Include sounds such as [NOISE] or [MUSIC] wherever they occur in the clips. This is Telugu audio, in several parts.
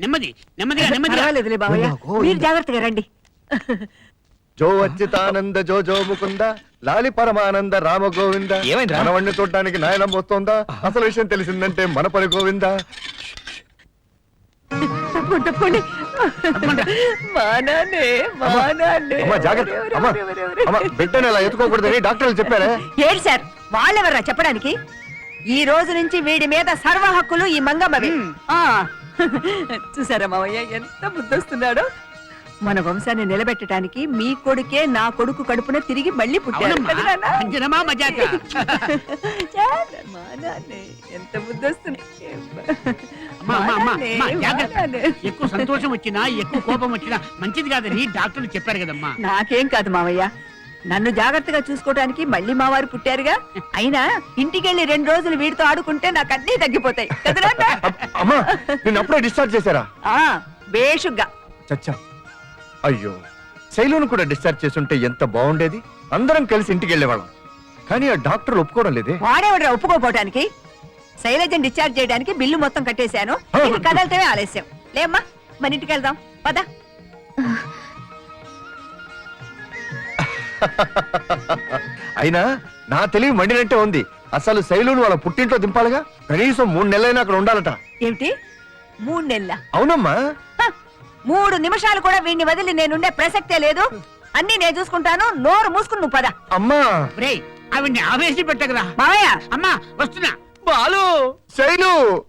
నెమ్మది నెమ్మదిగా నెమ్మదిగా. పర్వాలేదులే మీరు జాగ్రత్తగా రండి. జో అచ్యుతానంద జో జో ముకుంద లాలి పరమానంద రామ గోవింద. ఏమైందిరా? మనవణ్ణి చూడటానికి నాయనం వస్తోందా అసలు విషయం తెలిసిందంటే మన పని గోవింద. తప్పకుండా తప్పండి మా నాన్నే మా నాన్నే అమ్మా జాగ్రత్త. ఎవరు, అమ్మా ఎవరు, ఎవరు, ఎవరు? అమ్మా బిడ్డని ఇలా ఎత్తుకోకూడదని డాక్టర్లు చెప్పారే? ఏంటి సార్ వాళ్ళెవర్రా చెప్పడానికి? ఈ రోజు నుంచి వీడి మీద సర్వ హక్కులు ఈ మంగమ్మవి. ఆ. [LAUGHS] చూసారా మావయ్య ఎంత ముద్దొస్తున్నాడు. మన వంశాన్ని నిలబెట్టడానికి మీ కొడుకే నా కొడుకు కడుపున తిరిగి మళ్ళీ పుట్టాడు అవునమ్మా కదా నాన్న? అంజనమా మజాక? [LAUGHS] చాలా మా నాన్నే, ఎంత అమ్మా, అమ్మా, అమ్మా, అమ్మా, జాగ్రత్త. ఎక్కువ సంతోషం వచ్చినా ఎక్కువ కోపం వచ్చినా మంచిది కాదని డాక్టర్లు చెప్పారు కదమ్మా. నాకేం కాదు మావయ్య నన్ను జాగ్రత్తగా చూసుకోవడానికి మళ్ళీ మా వారు పుట్టారుగా. అయినా ఇంటికెళ్ళి రెండు రోజులు వీడితో ఆడుకుంటే నాకు అన్నీ తగ్గిపోతాయి. అమ్మా అప్పుడే డిశ్చార్జ్ చేశారా? ఆ బేషుగ్గా. చచ్చా. అయ్యో శైలును కూడా డిశ్చార్జ్ చేస్తుంటే ఎంత బాగుండేది? అందరం కలిసి ఇంటికి వెళ్ళేవాళ్ళం కానీ ఆ డాక్టర్లు ఒప్పుకోవడం లేదే. వాడేవాడు ఒప్పుకోపోవటానికి? శైలజని డిశ్చార్జ్ చేయడానికి బిల్లు మొత్తం కట్టేశాను. ఇక కదలటమే ఆలస్యం. లేమ్మా మన ఇంటికి వెళ్దాం. పద. అయినా నా తెలివి మండినట్టే ఉంది. అసలు శైలును వాళ్ళ పుట్టింట్లో దింపాలిగా? కనీసం మూడు నెలలైనా అక్కడ ఉండాలట. ఏమిటి? మూడు నెలల? అవునమ్మా. మూడు నిమిషాలు కూడా వీడిని వదిలి నేనుండే ప్రసక్తే లేదు. అన్ని నేను చూసుకుంటాను. నోరు మూసుకుని నువ్వు పద. అమ్మా. రే ఆవిడ్ని ఆవేశ పెట్టకరా మావయ్య! అమ్మా వస్తున్నా. బాలు! శైలు!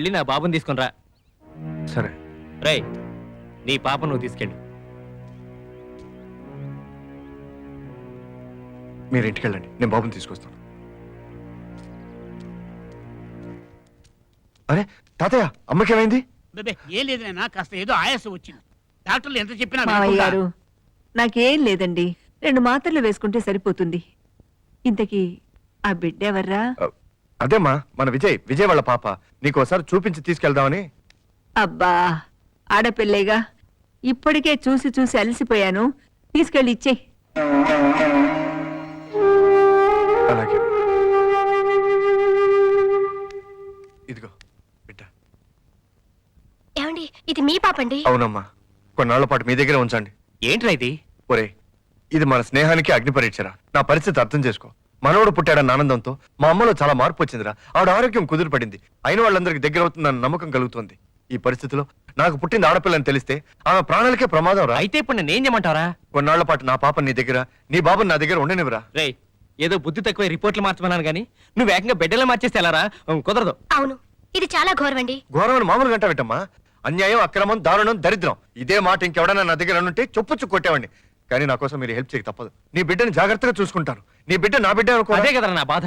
వెళ్ళి నా బాబుని తీసుకుని రా సరే. రేయ్ నీ పాప నువ్వు తీసుకెళ్ళు. మీరు ఇంటికి వెళ్ళండి నేను బాబుని తీసుకొస్తాను. అరే తాతయ్య అమ్మకేమైంది? బేబే ఏం లేదు నాయనా కాస్త ఏదో ఆయాసం వచ్చింది. డాక్టర్లు ఎంత చెప్పినా మావయ్య వినకుండా. గారు నాకేం లేదండి. రెండు మాత్రలు వేసుకుంటే సరిపోతుంది. ఇంతకీ ఆ బిడ్డ ఎవర్రా అదేమ్మా మన విజయ్ విజయ్ వాళ్ళ పాప. నీకు ఒకసారి చూపించి తీసుకెళ్దామని. అబ్బా ఆడపిల్లేగా. ఇప్పటికే చూసి చూసి అలసిపోయాను. తీసుకెళ్ళి ఇచ్చే. అలాగే. ఇదిగో బిడ్డ. ఏమండి ఇది మీ పాపండి? అవునమ్మా కొన్నాళ్ళ పాటు మీ దగ్గరే ఉంచండి. ఏంట్రా ఇది? ఒరే ఇది మన స్నేహానికి అగ్ని పరీక్షరా? నా పరిస్థితి అర్థం చేసుకో. మనవడు పుట్టాడన్న ఆనందంతో మా అమ్మలో చాలా మార్పు వచ్చిందిరా. ఆవిడ ఆరోగ్యం కుదిరిపడింది. అయిన వాళ్ళందరికీ దగ్గర అవుతుందన్న నమ్మకం కలుగుతుంది. ఈ పరిస్థితిలో నాకు పుట్టింది ఆడపిల్లని తెలిస్తే ఆమె ప్రాణాలకే ప్రమాదం రా. అయితే ఇప్పుడు నేను ఏం చేయమంటావరా? కొన్నాళ్ళ పాటు నా పాప నీ దగ్గర నీ బాబు నా దగ్గర ఉండనివ్వరా? రేయ్ ఏదో బుద్ధి తక్కువ రిపోర్ట్లు మార్చమన్నాను కానీ నువ్వు ఏకంగా బిడ్డలో మార్చేస్తే ఎలారా? ఉం, కుదరదు. అవును ఇది చాలా ఘోరమండి. ఘోరమైన మామూలు గంట పెట్టమ్మా అన్యాయం అక్రమం దారుణం దరిద్రం. ఇదే మాట ఇంకెవడన్నా నా దగ్గర ఉంటే చొప్పుచ్చు కొట్టేవాడిని. కానీ నా కోసం మీరు హెల్ప్ చేయక తప్పదు. నీ బిడ్డని జాగ్రత్తగా చూసుకుంటాను. నీ బిడ్డ నా బిడ్డ అనుకో అదే కదరా నా బాధ.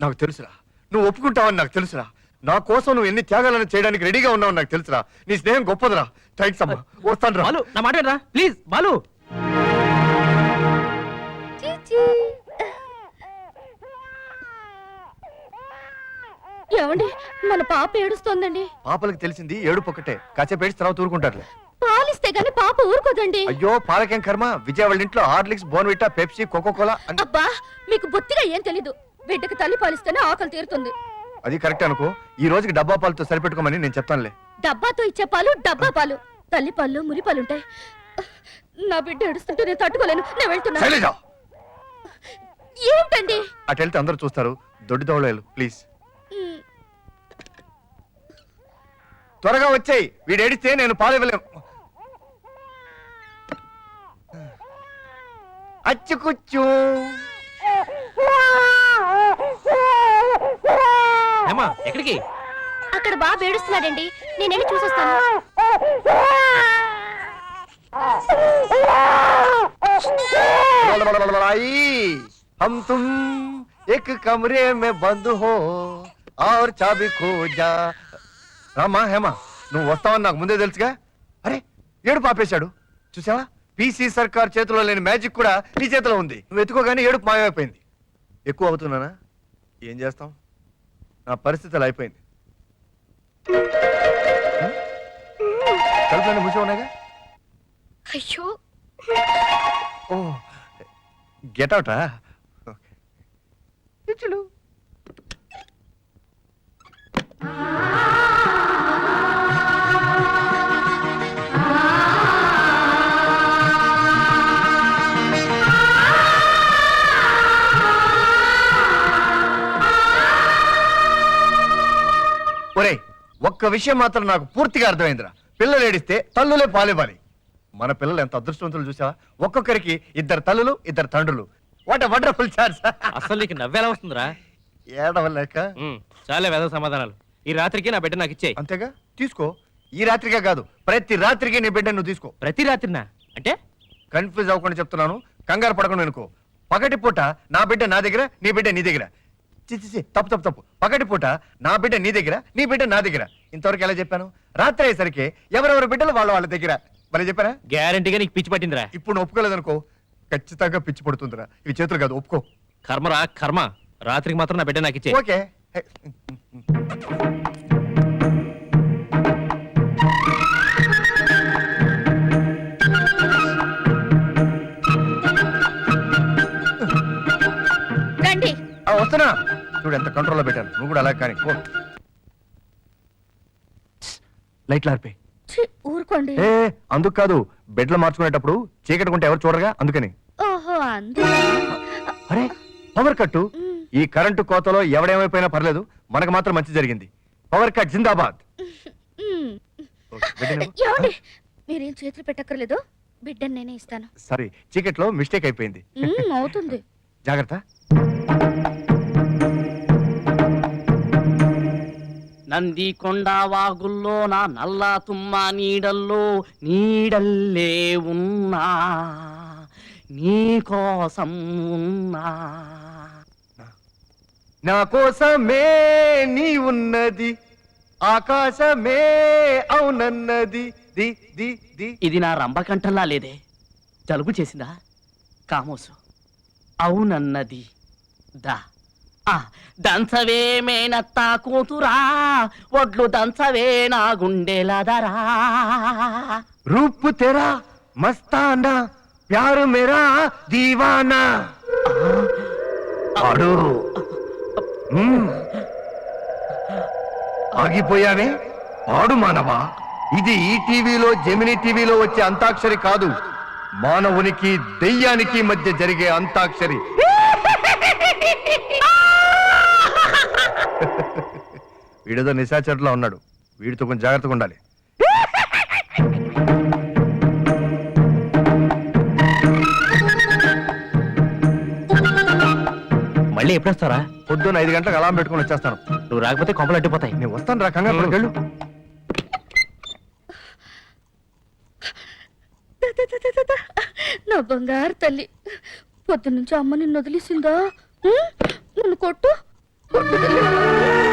నాకు తెలుసురా. నువ్వు ఒప్పుకుంటావని నాకు తెలుసురా. నా కోసం నువ్వు ఎన్ని త్యాగాలను చేయడానికి రెడీగా ఉన్నావు నాకు తెలుసురా. నీ స్నేహం గొప్పదిరా. థ్యాంక్స్ అమ్మా. వస్తాను రా బాలు నా మాట వినరా? ప్లీజ్ బాలు. ఏమండి మన పాప ఏడుస్తోందండి. పాపలకు తెలిసింది ఏడుపు ఒకటే కాసేపు ఏడ్చి తర్వాత ఊరుకుంటారులే. పాలిస్తే గాని పాప ఊరుకోదండి. అయ్యో పాలకేం కర్మ? విజయ వాళ్ళ ఇంట్లో Horlicks Bournvita Pepsi Coca Cola అబ్బా మీకు బొత్తిగా ఏం తెలీదు. బిడ్డకి తల్లి పాలిస్తేనే ఆకలి తీరుతుంది. అది కరెక్ట్ అనుకో. ఈ రోజుకి డబ్బా పాలతో సరిపెట్టుకోమని నేను చెప్తానులే. డబ్బాతో ఇచ్చే పాలు డబ్బా పాలు. తల్లి పాలు మురి పాలు ఉంటాయి నా బిడ్డ ఏడుస్తుంటే నేను తట్టుకోలేను. నేను వెళ్తున్నా. శైలజ! ఏమిటండి అటు వెళ్తే అందరూ చూస్తారు. దొడ్డి దవడలు ప్లీజ్. త్వరగా వచ్చాయి. వీడు ఏడిస్తే నేను పాలు ఇవ్వలేను అచ్చుకుచ్చు ఏమా ఎక్కడికి అక్కడ బాబు ఏడుస్తున్నాడండి నేను వెళ్ళి చూసొస్తాను आई हम तुम एक कमरे में बंद हो और चाबी खो जा రామా హేమా నువ్వు వస్తావని నాకు ముందే తెలుసుగా అరే ఏడు పాపేశాడు చూసావా పీసీ సర్కార్ చేతిలో లేని మ్యాజిక్ కూడా నీ చేతిలో ఉంది. నువ్వు ఎత్తుకోగానే ఏడుపు మాయమైపోయింది. ఎక్కువ అవుతున్నానా ఏం చేస్తాం? నా పరిస్థితి అలా అయిపోయింది. కలుపులన్నీ మూసి ఉన్నాయిగా? అయ్యో! ఓ గెట్ అవుటా? ఒరేయ్ ఒక్క విషయం మాత్రం నాకు పూర్తిగా అర్థమైందిరా. పిల్లలు ఏడిస్తే తల్లులే పాలివ్వాలి. మన పిల్లలు ఎంత అదృష్టవంతులు చూసావా? ఒక్కొక్కరికి ఇద్దరు తల్లులు ఇద్దరు తండ్రులు. వాట్ వండర్ఫుల్ ఛాన్స్ అసలు నీకు నవ్వెలా వస్తుందిరా? ఏడవలేక. చాలే వేద సమాధానాలు. ఈ రాత్రికి నా బిడ్డ నాకు ఇచ్చేయి. అంతేగా? తీసుకో. ఈ రాత్రికే కాదు ప్రతి రాత్రికి నీ బిడ్డ నువ్వు తీసుకో. ప్రతి రాత్రినా? అంటే? కన్ఫ్యూజ్ అవ్వకుండా చెప్తున్నాను. కంగారు పడకుండా అనుకో పగటి పూట నా బిడ్డ నా దగ్గర నీ బిడ్డ నీ దగ్గర. చి చి, చి, తప్పు తప్పు తప్పు. పగటి పూట నా బిడ్డ నీ దగ్గర నీ బిడ్డ నా దగ్గర. ఇంతవరకు ఎలా చెప్పాను? రాత్రి అయ్యేసరికి ఎవరెవరి బిడ్డలు వాళ్ళ వాళ్ళ దగ్గర. మరి చెప్పారా? గ్యారంటీగా నీకు పిచ్చి పట్టిందిరా. ఇప్పుడు నువ్వు ఒప్పుకోలేదనుకో ఖచ్చితంగా పిచ్చి పడుతుందిరా. ఇవి చేతులు కాదు ఒప్పుకో. కర్మరా కర్మ. రాత్రికి మాత్రం నా బిడ్డ నాకు ఇచ్చేయి ఓకే. హే, రండి. ఆ, వస్తున్నా. చూడు ఎంత కంట్రోల్లో పెట్టాను. నువ్వు కూడా అలా కానీ పో. లైట్లు ఆర్పే. ఛీ, ఊరుకోండి. ఏ అందుకు కాదు. బెడ్లు మార్చుకునేటప్పుడు చీకటి కొంటే ఎవరు చూడరుగా? అందుకని. ఓహో అందు అరే పవర్ కట్టు ఈ కరెంటు కోతలో ఎవడేమైపోయినా పర్లేదు. మనకు మాత్రం మంచి జరిగింది. పవర్ కట్ జిందాబాద్. ఏమండి? మీరేం చేతులు పెట్టక్కర్లేదు. బిడ్డను నేనే ఇస్తాను. సారీ చీకట్లో మిస్టేక్ అయిపోయింది. అవుతుంది. [LAUGHS] జాగ్రత్త. నంది కొండ వాగుల్లో నా నల్ల తుమ్మ నీడల్లో నీడల్లే ఉన్నా. నీ కోసం ఉన్నా. నా కోసమే నీ ఉన్నది ఆకాశమే అవునన్నది. The the the. ఇది నా రంభకంఠంలా లేదే. జలుబు చేసిందా? కామోసు. అవునన్నది. దా. దంచవేమేనత్తా కూతురా ఒడ్లు దంచవే నా గుండెలదరా రూప్ తెరా మస్తానా ప్యారు మెరా దీవానా. ఆడు ఆగిపోయావే? ఆడు మానవా? ఇది ఈ టీవీలో జెమిని టీవీలో వచ్చే అంతాక్షరి కాదు. మానవునికి దెయ్యానికి మధ్య జరిగే అంతాక్షరి. వీడితో నిశాచరులో ఉన్నాడు. వీడితో కొంచెం జాగ్రత్తగా ఉండాలి. మళ్ళీ ఎప్పుడు వస్తారా? పొద్దున్న ఐదు గంటలకు అలారం పెట్టుకొని వచ్చేస్తాను. నువ్వు రాకపోతే కొంపలు అడ్డిపోతాయి. నేను వస్తాను రా కంగారు పడకు, వెళ్ళు. నా బంగారు తల్లి పొద్దు నుంచి అమ్మ నిన్ను వదిలేసిందా? నన్ను కొట్టు. కొట్టు తల్లి.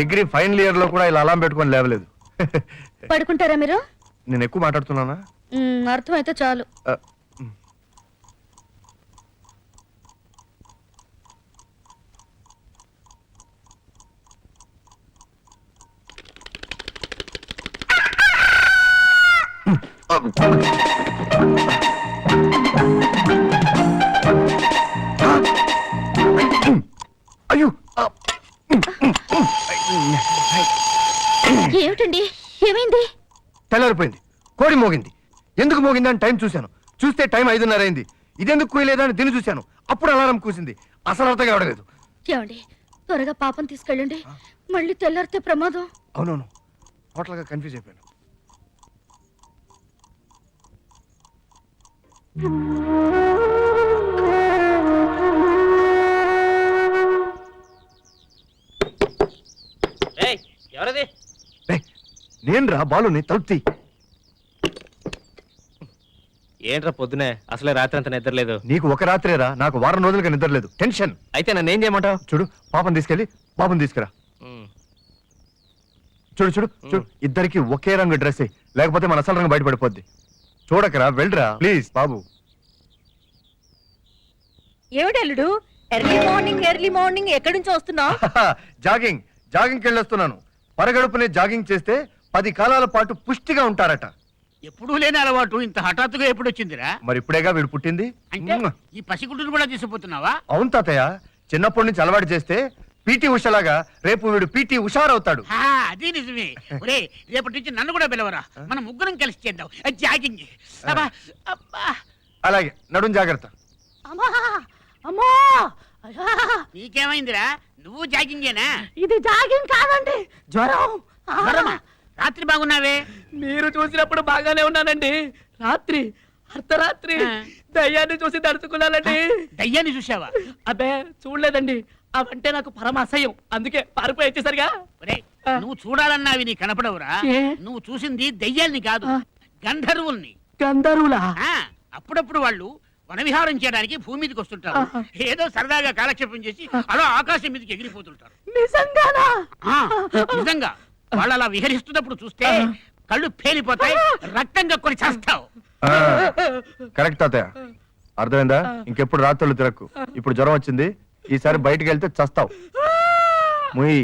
డిగ్రీ ఫైనల్ ఇయర్లో కూడా ఇలా అలారం పెట్టుకొని లేవలేదు. పడుకుంటారా మీరు? నేను ఎక్కువ మాట్లాడుతున్నానా? అర్థమైతే చాలు. అయ్యో ఏమిటండి? ఏమైంది? తెల్లారిపోయింది. కోడి మోగింది. ఎందుకు మోగింది అని టైం చూశాను. చూస్తే టైం ఐదున్నర అయింది. ఇదెందుకు కూయలేదా అని దీన్ని చూశాను. అప్పుడు అలారం కూసింది. అసలు అర్థం కావడలేదు ఏమండి? త్వరగా పాపం తీసుకెళ్ళండి. మళ్ళీ తెల్లారితే ప్రమాదం. అవునవును. టోటల్గా కన్ఫ్యూజ్ అయిపోయాను. ఏయ్ నేను రా బాలుని తలుపుతి. ఏంట్రా పొద్దునే? అసలే రాత్రి అంత నిద్రలేదు నీకు ఒక రాత్రేరా నాకు వారం రోజులుగా నిద్రలేదు టెన్షన్. అయితే నన్ను ఏం చేయమంటావు? చూడు పాపం తీసుకెళ్ళి పాపం తీసుకురా. చూడు చూడు చూడు ఇద్దరికి ఒకే రంగు డ్రెస్ లేకపోతే మన అసలు రంగు బయటపడిపోద్ది. చూడకరా వెళ్ళరా ప్లీజ్ బాబు. ఏమిటల్లుడు ఎర్లీ మార్నింగ్ ఎర్లీ మార్నింగ్ ఎక్కడి నుంచి వస్తున్నావు? [LAUGHS] జాగింగ్ జాగింగ్కి వెళ్ళొస్తున్నాను. పరగడుపునే జాగింగ్ చేస్తే పది కాలాల పాటు పుష్టిగా ఉంటారట. ఎప్పుడూ లేని అలవాటు ఇంత హఠాత్తుగా ఎప్పుడు వచ్చిందిరా? మరి ఇప్పుడేగా వీడు పుట్టింది? అంటే. ఈ పసిగుడ్డును కూడా తీసుకుపోతున్నావా? అవును తాతయ్య చిన్నప్పటి నుంచి అలవాటు చేస్తే పీటీ ఉషలాగా రేపు వీడు పీటీ ఉషారవుతాడు. హా, అది నిజమే. ఒరే రేపటి నుంచి నన్ను కూడా పిలవరా? మనం ముగ్గురం కలిసి చేద్దాం. అది జాగింగ్. అబ్బా, అబ్బా. అలాగే నడుం జాగ్రత్త. అమ్మా అమ్మా! అయ్యా, నీకేమైందిరా? నువ్వు జాగింగేనా? ఇది జాగింగ్ కాదండి జ్వరం. ఆ, జ్వరమా? రాత్రి బాగున్నావే? మీరు చూసినప్పుడు బాగానే ఉన్నానండి. రాత్రి అర్ధరాత్రి. దయ్యాన్ని చూసి తడుచుకున్నానండి. దయ్యాన్ని చూసావా అబ్బే చూడలేదండి. అవంటే నాకు పరమ అసహ్యం. అందుకే పారిపోయి వచ్చేసరిగా. నువ్వు చూడాలన్నావి నీ కనపడవురా? నువ్వు చూసింది దయ్యాల్ని కాదు. గంధర్వుల్ని. గంధర్వులా? అప్పుడప్పుడు వాళ్ళు వనవిహారం చేయడానికి భూమి మీదకి వస్తుంటారు. ఏదో సరదాగా కాలక్షేపం చేసి అలా ఆకాశం మీదకి ఎగిరిపోతుంటారు. నిజంగా. వాళ్ళు అలా విహరిస్తున్నప్పుడు చూస్తే కళ్ళు పేలిపోతాయి రక్తం కక్కుని చేస్తావు. కరెక్ట్ తాతయ్య. అర్థమైందా? ఇంకెప్పుడు రాత్రులు తిరక్కు. ఇప్పుడు జ్వరం వచ్చింది. ఈసారి బయటికి వెళ్తే చస్తావు. ముయ్.